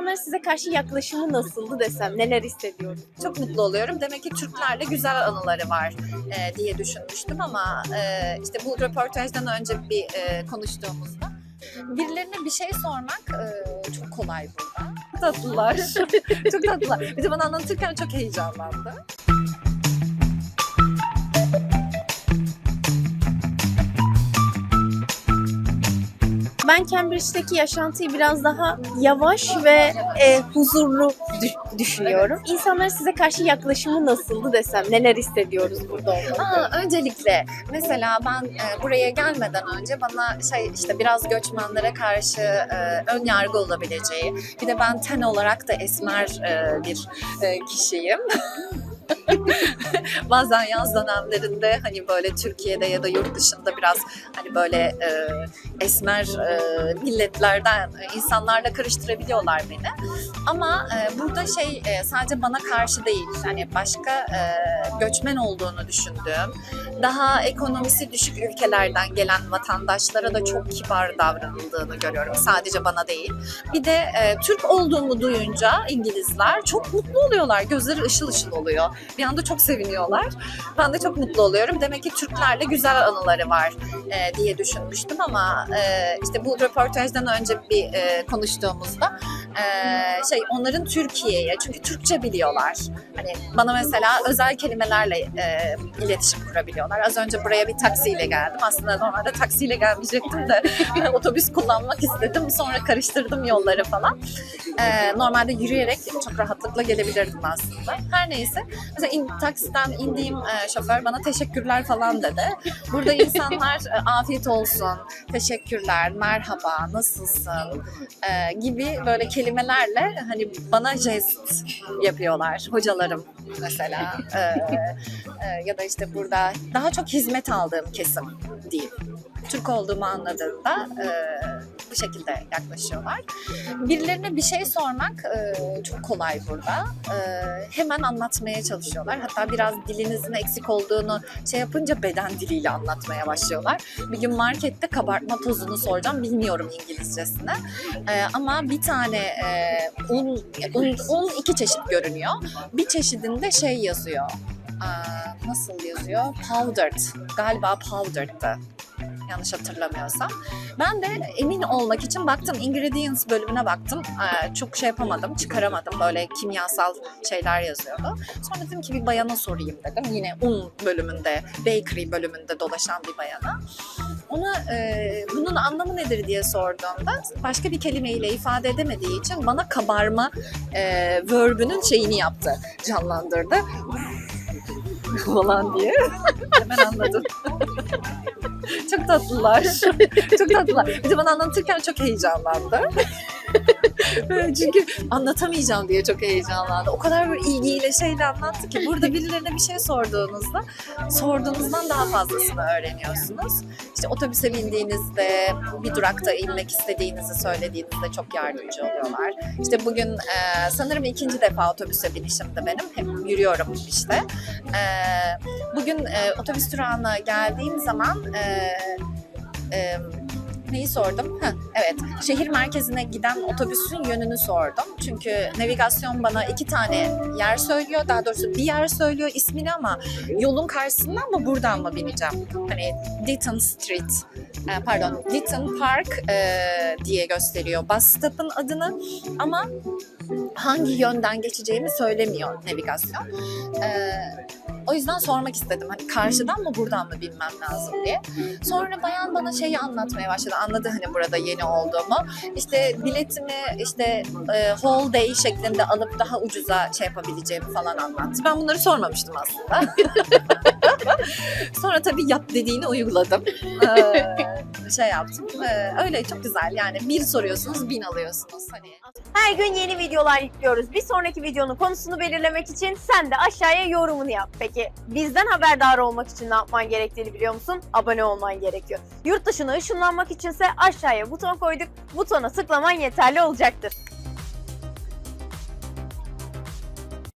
İnsanların size karşı yaklaşımı nasıldı desem neler hissediyorum? Çok mutlu oluyorum. Demek ki Türklerle güzel anıları var e, diye düşünmüştüm ama e, işte bu röportajdan önce bir e, konuştuğumuzda birilerine bir şey sormak e, çok kolay burada. Tatlılar. çok tatlılar. Bir de bana anlatırken çok heyecanlandı. Ben Cambridge'deki yaşantıyı biraz daha yavaş ve e, huzurlu dü- düşünüyorum. İnsanların size karşı yaklaşımı nasıldı desem neler hissediyoruz burada olmak? Aa, öncelikle mesela ben e, buraya gelmeden önce bana şey işte biraz göçmenlere karşı e, ön yargı olabileceği bir de ben ten olarak da esmer e, bir e, kişiyim. Bazen yaz dönemlerinde hani böyle Türkiye'de ya da yurt dışında biraz hani böyle e, esmer e, milletlerden e, insanlarla karıştırabiliyorlar beni. Ama e, burada şey e, sadece bana karşı değil hani başka e, göçmen olduğunu düşündüğüm daha ekonomisi düşük ülkelerden gelen vatandaşlara da çok kibar davranıldığını görüyorum. Sadece bana değil. Bir de e, Türk olduğumu duyunca İngilizler çok mutlu oluyorlar. Gözleri ışıl ışıl oluyor. Bir anda çok seviniyorlar. Ben de çok mutlu oluyorum. Demek ki Türklerle güzel anıları var e, diye düşünmüştüm ama e, işte bu röportajdan önce bir e, konuştuğumuzda e, şey onların Türkiye'ye çünkü Türkçe biliyorlar. Hani bana mesela özel kelimelerle e, iletişim kurabiliyorlar. Az önce buraya bir taksiyle geldim. Aslında normalde taksiyle gelmeyecektim de otobüs kullanmak istedim. Sonra karıştırdım yolları falan. E, normalde yürüyerek çok rahatlıkla gelebilirdim aslında. Her neyse. Mesela in, taksiden indiğim e, şoför bana teşekkürler falan dedi. Burada insanlar e, afiyet olsun, teşekkürler, merhaba, nasılsın e, gibi böyle kelimelerle hani bana jest yapıyorlar hocalarım mesela E, e, ya da işte burada daha çok hizmet aldığım kesim diyeyim. Türk olduğumu anladığında e, bu şekilde yaklaşıyorlar. Birilerine bir şey sormak e, çok kolay burada. E, hemen anlatmaya çalışıyorlar. Hatta biraz dilinizin eksik olduğunu şey yapınca beden diliyle anlatmaya başlıyorlar. Bir gün markette kabartma tozunu soracağım. Bilmiyorum İngilizcesini. E, ama bir tane e, un, un, un iki çeşit görünüyor. Bir çeşidinde şey yazıyor. Aa, nasıl yazıyor? Powdered. Galiba powdered'dı yanlış hatırlamıyorsam. Ben de emin olmak için baktım ingredients bölümüne baktım. Ee, çok şey yapamadım, çıkaramadım. Böyle kimyasal şeyler yazıyordu. Sonra dedim ki bir bayana sorayım dedim. Yine un bölümünde, bakery bölümünde dolaşan bir bayana. Ona e, bunun anlamı nedir diye sorduğumda başka bir kelimeyle ifade edemediği için bana kabarma e, verbünün şeyini yaptı, canlandırdı. falan diye. Hemen anladım. çok tatlılar. çok tatlılar. Bir de bana anlatırken çok heyecanlandı. Çünkü anlatamayacağım diye çok heyecanlandı. O kadar böyle ilgiyle şeyle anlattı ki burada birilerine bir şey sorduğunuzda sorduğunuzdan daha fazlasını öğreniyorsunuz. İşte otobüse bindiğinizde bir durakta inmek istediğinizi söylediğinizde çok yardımcı oluyorlar. İşte bugün e, sanırım ikinci defa otobüse binişimdi benim. Hep yürüyorum işte. E, bugün e, otobüs durağına geldiğim zaman e, e, neyi sordum? Heh, evet, şehir merkezine giden otobüsün yönünü sordum. Çünkü navigasyon bana iki tane yer söylüyor. Daha doğrusu bir yer söylüyor ismini ama yolun karşısından mı buradan mı bineceğim? Hani Ditton Street, e, pardon Ditton Park e, diye gösteriyor bus stop'ın adını ama hangi yönden geçeceğimi söylemiyor navigasyon. E, o yüzden sormak istedim. Hani karşıdan mı buradan mı binmem lazım diye. Sonra bayan bana şeyi anlatmaya başladı. Anladı hani burada yeni olduğumu. İşte biletimi işte e, whole day şeklinde alıp daha ucuza şey yapabileceğimi falan anlattı. Ben bunları sormamıştım aslında. Sonra tabii yap dediğini uyguladım. Şey yaptım. Ee, öyle çok güzel. Yani bir soruyorsunuz bin alıyorsunuz. Hani Her gün yeni videolar yüklüyoruz. Bir sonraki videonun konusunu belirlemek için sen de aşağıya yorumunu yap. Peki bizden haberdar olmak için ne yapman gerektiğini biliyor musun? Abone olman gerekiyor. Yurt dışına ışınlanmak içinse aşağıya buton koyduk. Butona tıklaman yeterli olacaktır.